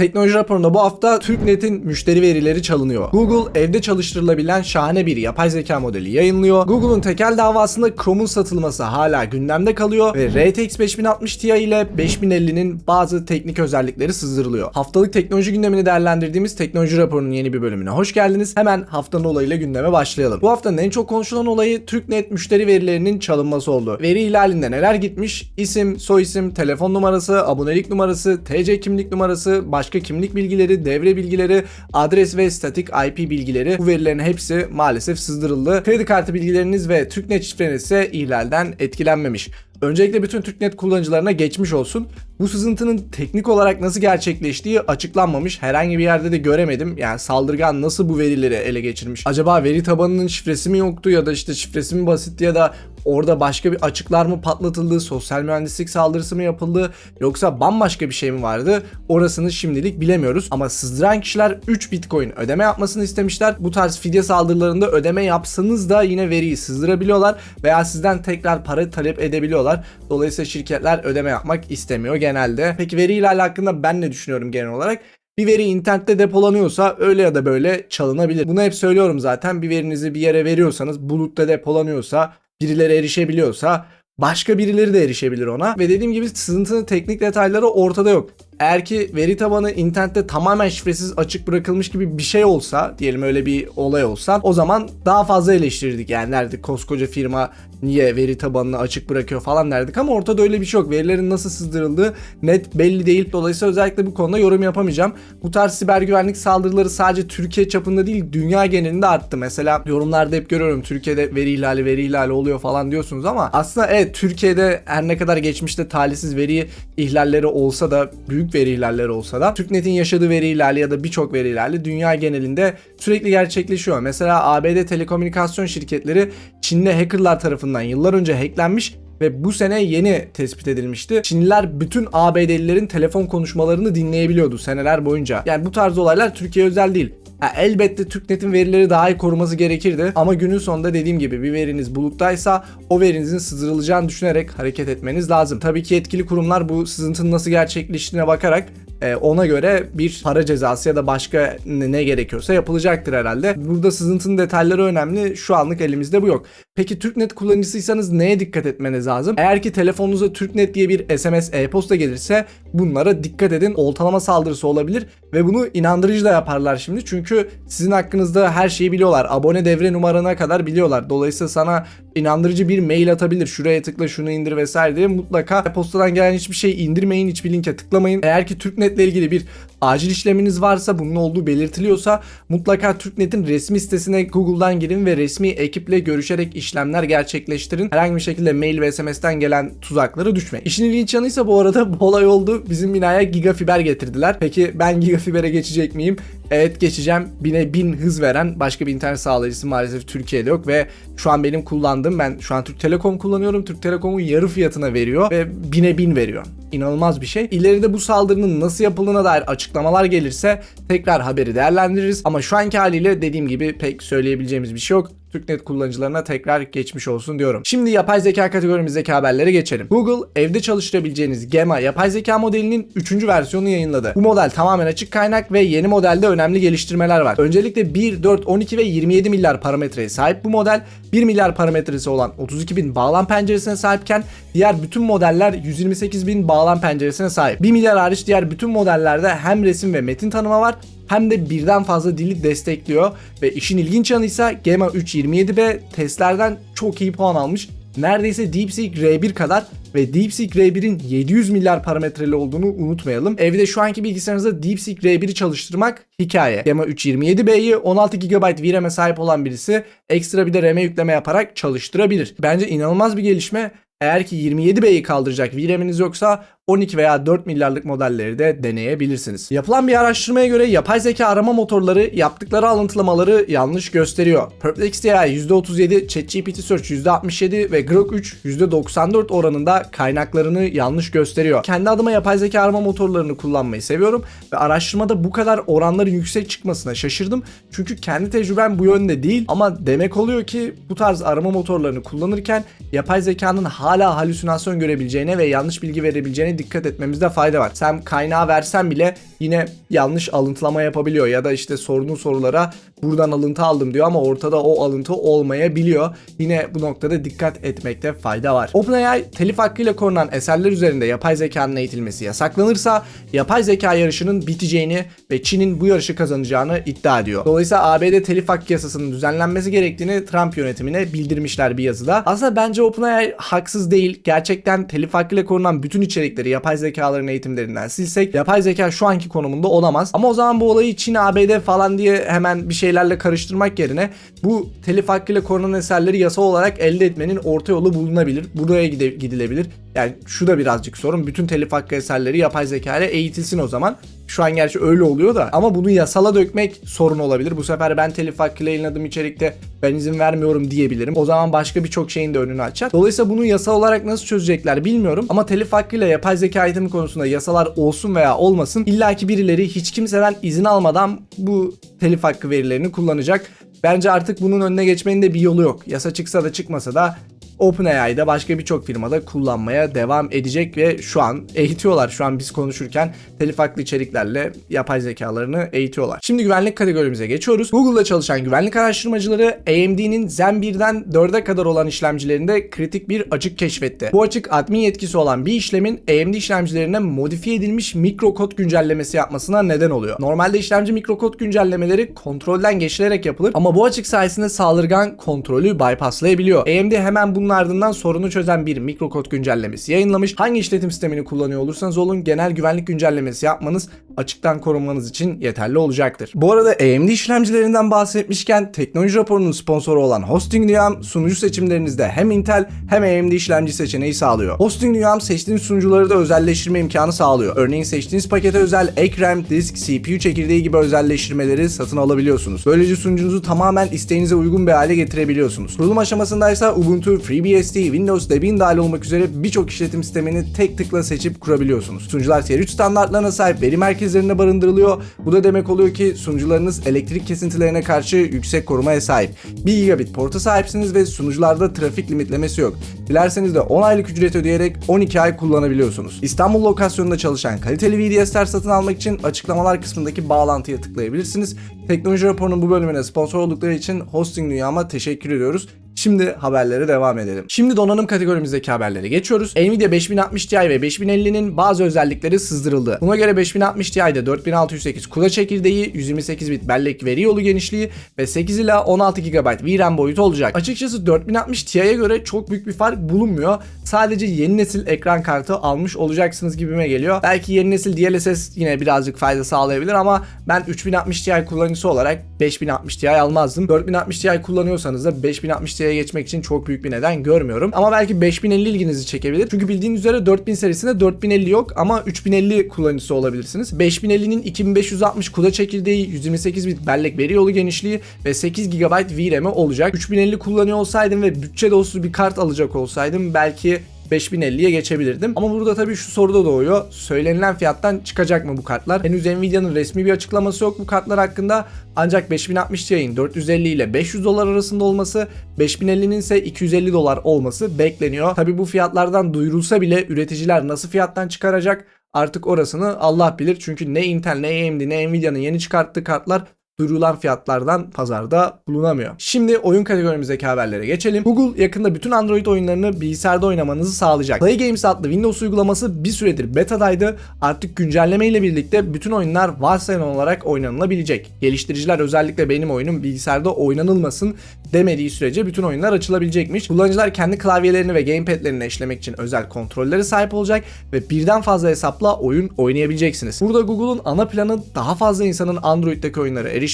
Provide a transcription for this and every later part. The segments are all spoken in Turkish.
Teknoloji raporunda bu hafta TürkNet'in müşteri verileri çalınıyor. Google evde çalıştırılabilen şahane bir yapay zeka modeli yayınlıyor. Google'un tekel davasında Chrome'un satılması hala gündemde kalıyor ve RTX 5060 Ti ile 5050'nin bazı teknik özellikleri sızdırılıyor. Haftalık teknoloji gündemini değerlendirdiğimiz teknoloji raporunun yeni bir bölümüne hoş geldiniz. Hemen haftanın olayıyla gündeme başlayalım. Bu haftanın en çok konuşulan olayı TürkNet müşteri verilerinin çalınması oldu. Veri ihlalinde neler gitmiş? İsim, soyisim, telefon numarası, abonelik numarası, TC kimlik numarası, başka kimlik bilgileri, devre bilgileri, adres ve statik IP bilgileri bu verilerin hepsi maalesef sızdırıldı. Kredi kartı bilgileriniz ve TürkNet şifreniz ise ihlalden etkilenmemiş. Öncelikle bütün TürkNet kullanıcılarına geçmiş olsun. Bu sızıntının teknik olarak nasıl gerçekleştiği açıklanmamış. Herhangi bir yerde de göremedim. Yani saldırgan nasıl bu verileri ele geçirmiş? Acaba veri tabanının şifresi mi yoktu ya da işte şifresi mi basitti ya da orada başka bir açıklar mı patlatıldı? Sosyal mühendislik saldırısı mı yapıldı? Yoksa bambaşka bir şey mi vardı? Orasını şimdilik bilemiyoruz. Ama sızdıran kişiler 3 Bitcoin ödeme yapmasını istemişler. Bu tarz fidye saldırılarında ödeme yapsanız da yine veriyi sızdırabiliyorlar veya sizden tekrar para talep edebiliyorlar. Dolayısıyla şirketler ödeme yapmak istemiyor genelde. Peki veri ihlali hakkında ben ne düşünüyorum genel olarak? Bir veri internette depolanıyorsa öyle ya da böyle çalınabilir. Bunu hep söylüyorum zaten. Bir verinizi bir yere veriyorsanız bulutta depolanıyorsa, birileri erişebiliyorsa başka birileri de erişebilir ona. Ve dediğim gibi sızıntının teknik detayları ortada yok. Eğer ki veri tabanı internette tamamen şifresiz açık bırakılmış gibi bir şey olsa, diyelim öyle bir olay olsa o zaman daha fazla eleştirirdik. Yani nerede koskoca firma niye veri tabanını açık bırakıyor falan derdik ama ortada öyle bir şey yok. Verilerin nasıl sızdırıldığı net belli değil. Dolayısıyla özellikle bu konuda yorum yapamayacağım. Bu tarz siber güvenlik saldırıları sadece Türkiye çapında değil dünya genelinde arttı. Mesela yorumlarda hep görüyorum Türkiye'de veri ihlali veri ihlali oluyor falan diyorsunuz ama aslında evet Türkiye'de her ne kadar geçmişte talihsiz veri ihlalleri olsa da büyük veri ihlalleri olsa da TürkNet'in yaşadığı veri ihlali ya da birçok veri ihlali dünya genelinde sürekli gerçekleşiyor. Mesela ABD telekomünikasyon şirketleri Çinli hackerlar tarafından yıllar önce hacklenmiş ve bu sene yeni tespit edilmişti. Çinliler bütün ABD'lilerin telefon konuşmalarını dinleyebiliyordu seneler boyunca. Yani bu tarz olaylar Türkiye özel değil. Ha, elbette TürkNet'in verileri daha iyi koruması gerekirdi ama günün sonunda dediğim gibi bir veriniz buluttaysa o verinizin sızdırılacağını düşünerek hareket etmeniz lazım. Tabii ki yetkili kurumlar bu sızıntının nasıl gerçekleştiğine bakarak e, ona göre bir para cezası ya da başka ne gerekiyorsa yapılacaktır herhalde. Burada sızıntının detayları önemli. Şu anlık elimizde bu yok. Peki TürkNet kullanıcısıysanız neye dikkat etmeniz lazım? Eğer ki telefonunuza TürkNet diye bir SMS e-posta gelirse bunlara dikkat edin. Oltalama saldırısı olabilir ve bunu inandırıcı da yaparlar şimdi. Çünkü sizin hakkınızda her şeyi biliyorlar. Abone devre numarana kadar biliyorlar. Dolayısıyla sana inandırıcı bir mail atabilir. Şuraya tıkla şunu indir vesaire diye mutlaka e-postadan gelen hiçbir şey indirmeyin. Hiçbir linke tıklamayın. Eğer ki TürkNet ile ilgili bir acil işleminiz varsa bunun olduğu belirtiliyorsa mutlaka TürkNet'in resmi sitesine Google'dan girin ve resmi ekiple görüşerek işlemler gerçekleştirin. Herhangi bir şekilde mail ve SMS'ten gelen tuzaklara düşmeyin. İşin ilginç yanıysa bu arada bu olay oldu. Bizim binaya gigafiber getirdiler. Peki ben gigafibere geçecek miyim? Evet geçeceğim. Bine bin hız veren başka bir internet sağlayıcısı maalesef Türkiye'de yok ve şu an benim kullandığım ben şu an Türk Telekom kullanıyorum. Türk Telekom'u yarı fiyatına veriyor ve bine bin veriyor. İnanılmaz bir şey. İleride bu saldırının nasıl yapıldığına dair açıklamalar gelirse tekrar haberi değerlendiririz. Ama şu anki haliyle dediğim gibi pek söyleyebileceğimiz bir şey yok. TürkNet kullanıcılarına tekrar geçmiş olsun diyorum. Şimdi yapay zeka kategorimizdeki haberlere geçelim. Google evde çalıştırabileceğiniz Gemma yapay zeka modelinin 3. versiyonunu yayınladı. Bu model tamamen açık kaynak ve yeni modelde önemli geliştirmeler var. Öncelikle 1, 4, 12 ve 27 milyar parametreye sahip bu model 1 milyar parametresi olan 32 bin bağlam penceresine sahipken diğer bütün modeller 128 bin bağlam penceresine sahip. 1 milyar hariç diğer bütün modellerde hem resim ve metin tanıma var hem de birden fazla dili destekliyor ve işin ilginç yanıysa Gemma 327B testlerden çok iyi puan almış. Neredeyse DeepSeek R1 kadar ve DeepSeek R1'in 700 milyar parametreli olduğunu unutmayalım. Evde şu anki bilgisayarınızda DeepSeek R1'i çalıştırmak hikaye. Gemma 327B'yi 16 GB VRAM'e sahip olan birisi ekstra bir de RAM'e yükleme yaparak çalıştırabilir. Bence inanılmaz bir gelişme. Eğer ki 27B'yi kaldıracak VRAM'iniz yoksa 12 veya 4 milyarlık modelleri de deneyebilirsiniz. Yapılan bir araştırmaya göre yapay zeka arama motorları yaptıkları alıntılamaları yanlış gösteriyor. Perplexity AI %37, ChatGPT Search %67 ve Grok 3 %94 oranında kaynaklarını yanlış gösteriyor. Kendi adıma yapay zeka arama motorlarını kullanmayı seviyorum ve araştırmada bu kadar oranların yüksek çıkmasına şaşırdım. Çünkü kendi tecrübem bu yönde değil ama demek oluyor ki bu tarz arama motorlarını kullanırken yapay zekanın hala halüsinasyon görebileceğine ve yanlış bilgi verebileceğine dikkat etmemizde fayda var. Sen kaynağı versen bile yine yanlış alıntılama yapabiliyor ya da işte sorduğun sorulara buradan alıntı aldım diyor ama ortada o alıntı olmayabiliyor. Yine bu noktada dikkat etmekte fayda var. OpenAI telif hakkıyla korunan eserler üzerinde yapay zekanın eğitilmesi yasaklanırsa yapay zeka yarışının biteceğini ve Çin'in bu yarışı kazanacağını iddia ediyor. Dolayısıyla ABD telif hakkı yasasının düzenlenmesi gerektiğini Trump yönetimine bildirmişler bir yazıda. Aslında bence OpenAI haksız değil. Gerçekten telif hakkıyla korunan bütün içerikleri yapay zekaların eğitimlerinden silsek yapay zeka şu anki konumunda olamaz. Ama o zaman bu olayı Çin, ABD falan diye hemen bir şeylerle karıştırmak yerine bu telif hakkıyla korunan eserleri yasal olarak elde etmenin orta yolu bulunabilir. Buraya gide- gidilebilir. Yani şu da birazcık sorun. Bütün telif hakkı eserleri yapay zeka ile eğitilsin o zaman. Şu an gerçi öyle oluyor da ama bunu yasala dökmek sorun olabilir. Bu sefer ben telif hakkıyla yayınladığım içerikte ben izin vermiyorum diyebilirim. O zaman başka birçok şeyin de önünü açar. Dolayısıyla bunu yasal olarak nasıl çözecekler bilmiyorum. Ama telif hakkıyla yapay zeka eğitimi konusunda yasalar olsun veya olmasın illaki birileri hiç kimseden izin almadan bu telif hakkı verilerini kullanacak. Bence artık bunun önüne geçmenin de bir yolu yok. Yasa çıksa da çıkmasa da OpenAI'da başka birçok firmada kullanmaya devam edecek ve şu an eğitiyorlar. Şu an biz konuşurken telif haklı içeriklerle yapay zekalarını eğitiyorlar. Şimdi güvenlik kategorimize geçiyoruz. Google'da çalışan güvenlik araştırmacıları AMD'nin Zen 1'den 4'e kadar olan işlemcilerinde kritik bir açık keşfetti. Bu açık admin yetkisi olan bir işlemin AMD işlemcilerine modifiye edilmiş mikrokod güncellemesi yapmasına neden oluyor. Normalde işlemci mikrokod güncellemeleri kontrolden geçilerek yapılır ama bu açık sayesinde saldırgan kontrolü bypasslayabiliyor. AMD hemen bunun ardından sorunu çözen bir mikrokod güncellemesi yayınlamış. Hangi işletim sistemini kullanıyor olursanız olun genel güvenlik güncellemesi yapmanız açıktan korunmanız için yeterli olacaktır. Bu arada AMD işlemcilerinden bahsetmişken teknoloji raporunun sponsoru olan Hosting Dünyam sunucu seçimlerinizde hem Intel hem AMD işlemci seçeneği sağlıyor. Hosting Dünyam seçtiğiniz sunucuları da özelleştirme imkanı sağlıyor. Örneğin seçtiğiniz pakete özel ek RAM, disk, CPU çekirdeği gibi özelleştirmeleri satın alabiliyorsunuz. Böylece sunucunuzu tamamen isteğinize uygun bir hale getirebiliyorsunuz. Kurulum aşamasındaysa Ubuntu, FreeBSD, Windows, Debian dahil olmak üzere birçok işletim sistemini tek tıkla seçip kurabiliyorsunuz. Sunucular Tier 3 standartlarına sahip veri merkezlerinde barındırılıyor. Bu da demek oluyor ki sunucularınız elektrik kesintilerine karşı yüksek korumaya sahip. 1 gigabit porta sahipsiniz ve sunucularda trafik limitlemesi yok. Dilerseniz de 10 aylık ücret ödeyerek 12 ay kullanabiliyorsunuz. İstanbul lokasyonunda çalışan kaliteli VDS'ler satın almak için açıklamalar kısmındaki bağlantıya tıklayabilirsiniz. Teknoloji raporunun bu bölümüne sponsor oldukları için Hosting Dünyama teşekkür ediyoruz. Şimdi haberlere devam edelim. Şimdi donanım kategorimizdeki haberlere geçiyoruz. Nvidia 5060 Ti ve 5050'nin bazı özellikleri sızdırıldı. Buna göre 5060 Ti'de 4608 CUDA çekirdeği, 128 bit bellek veri yolu genişliği ve 8 ila 16 GB VRAM boyutu olacak. Açıkçası 4060 Ti'ye göre çok büyük bir fark bulunmuyor. Sadece yeni nesil ekran kartı almış olacaksınız gibime geliyor. Belki yeni nesil DLSS yine birazcık fayda sağlayabilir ama ben 3060 Ti kullanıcısı olarak 5060 Ti almazdım. 4060 Ti kullanıyorsanız da 5060 Ti'ye geçmek için çok büyük bir neden görmüyorum. Ama belki 5050 ilginizi çekebilir. Çünkü bildiğiniz üzere 4000 serisinde 4050 yok ama 3050 kullanıcısı olabilirsiniz. 5050'nin 2560 CUDA çekirdeği, 128 bit bellek veri yolu genişliği ve 8 GB VRAM'i olacak. 3050 kullanıyor olsaydım ve bütçe dostu bir kart alacak olsaydım belki 5050'ye geçebilirdim. Ama burada tabii şu soru da doğuyor. Söylenilen fiyattan çıkacak mı bu kartlar? Henüz Nvidia'nın resmi bir açıklaması yok bu kartlar hakkında. Ancak 5060 Ti'nin 450 ile 500 dolar arasında olması, 5050'nin ise 250 dolar olması bekleniyor. Tabii bu fiyatlardan duyurulsa bile üreticiler nasıl fiyattan çıkaracak? Artık orasını Allah bilir. Çünkü ne Intel ne AMD ne Nvidia'nın yeni çıkarttığı kartlar duyurulan fiyatlardan pazarda bulunamıyor. Şimdi oyun kategorimizdeki haberlere geçelim. Google yakında bütün Android oyunlarını bilgisayarda oynamanızı sağlayacak. Play Games adlı Windows uygulaması bir süredir betadaydı. Artık güncelleme ile birlikte bütün oyunlar varsayılan olarak oynanılabilecek. Geliştiriciler özellikle benim oyunum bilgisayarda oynanılmasın demediği sürece bütün oyunlar açılabilecekmiş. Kullanıcılar kendi klavyelerini ve gamepadlerini eşlemek için özel kontrollere sahip olacak ve birden fazla hesapla oyun oynayabileceksiniz. Burada Google'un ana planı daha fazla insanın Android'deki oyunlara erişmesi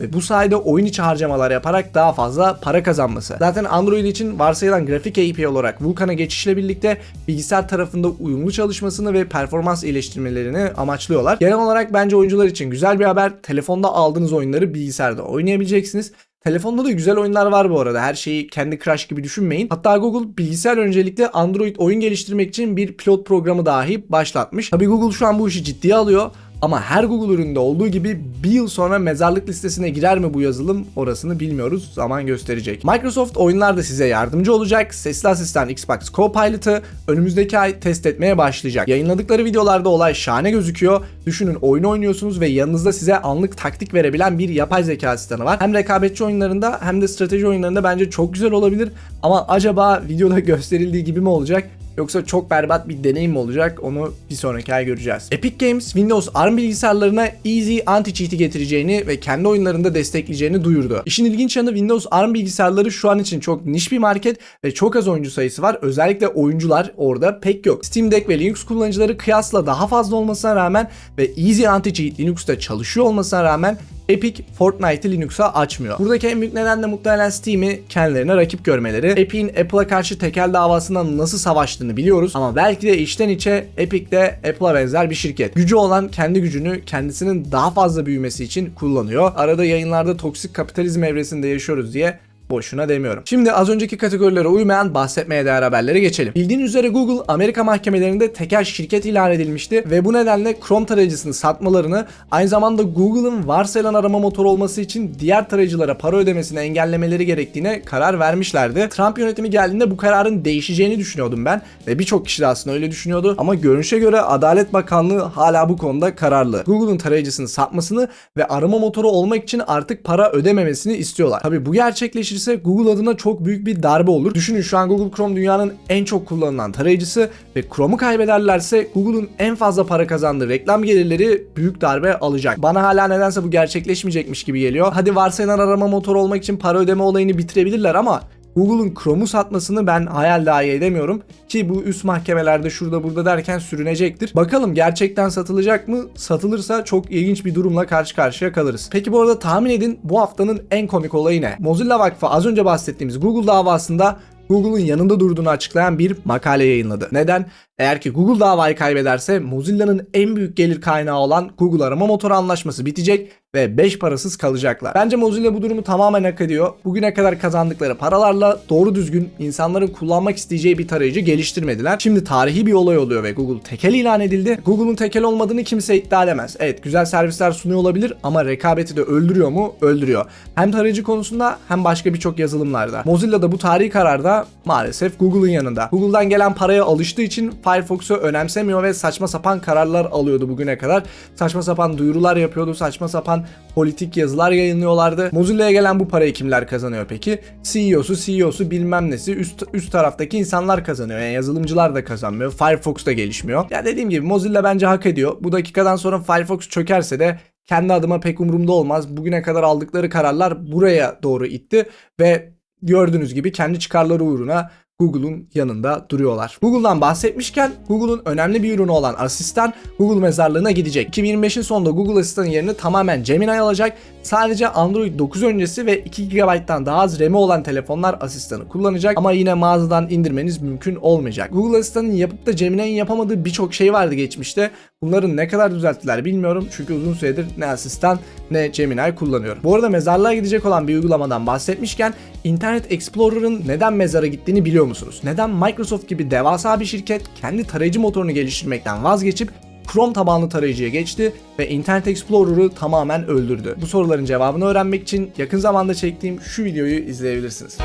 ve bu sayede oyun içi harcamalar yaparak daha fazla para kazanması. Zaten Android için varsayılan grafik API olarak Vulkan'a geçişle birlikte bilgisayar tarafında uyumlu çalışmasını ve performans iyileştirmelerini amaçlıyorlar. Genel olarak bence oyuncular için güzel bir haber. Telefonda aldığınız oyunları bilgisayarda oynayabileceksiniz. Telefonda da güzel oyunlar var bu arada. Her şeyi kendi Crash gibi düşünmeyin. Hatta Google bilgisayar öncelikle Android oyun geliştirmek için bir pilot programı dahi başlatmış. Tabii Google şu an bu işi ciddiye alıyor. Ama her Google üründe olduğu gibi bir yıl sonra mezarlık listesine girer mi bu yazılım orasını bilmiyoruz. Zaman gösterecek. Microsoft oyunlarda size yardımcı olacak. Sesli asistan Xbox Copilot'ı önümüzdeki ay test etmeye başlayacak. Yayınladıkları videolarda olay şahane gözüküyor. Düşünün oyun oynuyorsunuz ve yanınızda size anlık taktik verebilen bir yapay zeka asistanı var. Hem rekabetçi oyunlarında hem de strateji oyunlarında bence çok güzel olabilir. Ama acaba videoda gösterildiği gibi mi olacak? Yoksa çok berbat bir deneyim olacak onu bir sonraki ay göreceğiz. Epic Games Windows ARM bilgisayarlarına Easy Anti-Cheat'i getireceğini ve kendi oyunlarında destekleyeceğini duyurdu. İşin ilginç yanı Windows ARM bilgisayarları şu an için çok niş bir market ve çok az oyuncu sayısı var. Özellikle oyuncular orada pek yok. Steam Deck ve Linux kullanıcıları kıyasla daha fazla olmasına rağmen ve Easy Anti-Cheat Linux'ta çalışıyor olmasına rağmen Epic Fortnite'ı Linux'a açmıyor. Buradaki en büyük neden de muhtemelen Steam'i kendilerine rakip görmeleri. Epic'in Apple'a karşı tekel davasında nasıl savaştığını biliyoruz ama belki de içten içe Epic de Apple'a benzer bir şirket. Gücü olan kendi gücünü kendisinin daha fazla büyümesi için kullanıyor. Arada yayınlarda toksik kapitalizm evresinde yaşıyoruz diye Boşuna demiyorum. Şimdi az önceki kategorilere uymayan bahsetmeye değer haberlere geçelim. Bildiğiniz üzere Google Amerika mahkemelerinde tekel şirket ilan edilmişti ve bu nedenle Chrome tarayıcısını satmalarını aynı zamanda Google'ın varsayılan arama motoru olması için diğer tarayıcılara para ödemesini engellemeleri gerektiğine karar vermişlerdi. Trump yönetimi geldiğinde bu kararın değişeceğini düşünüyordum ben ve birçok kişi de aslında öyle düşünüyordu ama görünüşe göre Adalet Bakanlığı hala bu konuda kararlı. Google'ın tarayıcısını satmasını ve arama motoru olmak için artık para ödememesini istiyorlar. Tabi bu gerçekleşirse Google adına çok büyük bir darbe olur. Düşünün şu an Google Chrome dünyanın en çok kullanılan tarayıcısı ve Chrome'u kaybederlerse Google'un en fazla para kazandığı reklam gelirleri büyük darbe alacak. Bana hala nedense bu gerçekleşmeyecekmiş gibi geliyor. Hadi varsayılan arama motoru olmak için para ödeme olayını bitirebilirler ama Google'un Chrome'u satmasını ben hayal dahi edemiyorum ki bu üst mahkemelerde şurada burada derken sürünecektir. Bakalım gerçekten satılacak mı? Satılırsa çok ilginç bir durumla karşı karşıya kalırız. Peki bu arada tahmin edin bu haftanın en komik olayı ne? Mozilla Vakfı az önce bahsettiğimiz Google davasında Google'un yanında durduğunu açıklayan bir makale yayınladı. Neden? Eğer ki Google davayı kaybederse Mozilla'nın en büyük gelir kaynağı olan Google arama motoru anlaşması bitecek ve 5 parasız kalacaklar. Bence Mozilla bu durumu tamamen hak ediyor. Bugüne kadar kazandıkları paralarla doğru düzgün insanların kullanmak isteyeceği bir tarayıcı geliştirmediler. Şimdi tarihi bir olay oluyor ve Google tekel ilan edildi. Google'un tekel olmadığını kimse iddia edemez. Evet güzel servisler sunuyor olabilir ama rekabeti de öldürüyor mu? Öldürüyor. Hem tarayıcı konusunda hem başka birçok yazılımlarda. Mozilla da bu tarihi kararda maalesef Google'ın yanında. Google'dan gelen paraya alıştığı için Firefox'u önemsemiyor ve saçma sapan kararlar alıyordu bugüne kadar. Saçma sapan duyurular yapıyordu, saçma sapan politik yazılar yayınlıyorlardı. Mozilla'ya gelen bu parayı kimler kazanıyor peki? CEO'su, CEO'su bilmem nesi üst, üst taraftaki insanlar kazanıyor. Yani yazılımcılar da kazanmıyor. Firefox da gelişmiyor. Ya dediğim gibi Mozilla bence hak ediyor. Bu dakikadan sonra Firefox çökerse de kendi adıma pek umurumda olmaz. Bugüne kadar aldıkları kararlar buraya doğru itti ve gördüğünüz gibi kendi çıkarları uğruna Google'un yanında duruyorlar. Google'dan bahsetmişken Google'un önemli bir ürünü olan asistan Google mezarlığına gidecek. 2025'in sonunda Google Asistan'ın yerini tamamen Gemini alacak. Sadece Android 9 öncesi ve 2 GB'dan daha az RAM'i olan telefonlar asistanı kullanacak ama yine mağazadan indirmeniz mümkün olmayacak. Google Asistan'ın yapıp da Gemini'nin yapamadığı birçok şey vardı geçmişte. Bunların ne kadar düzelttiler bilmiyorum çünkü uzun süredir ne asistan ne Gemini kullanıyorum. Bu arada mezarlığa gidecek olan bir uygulamadan bahsetmişken Internet Explorer'ın neden mezara gittiğini biliyor musunuz? Neden Microsoft gibi devasa bir şirket kendi tarayıcı motorunu geliştirmekten vazgeçip Chrome tabanlı tarayıcıya geçti ve Internet Explorer'ı tamamen öldürdü. Bu soruların cevabını öğrenmek için yakın zamanda çektiğim şu videoyu izleyebilirsiniz.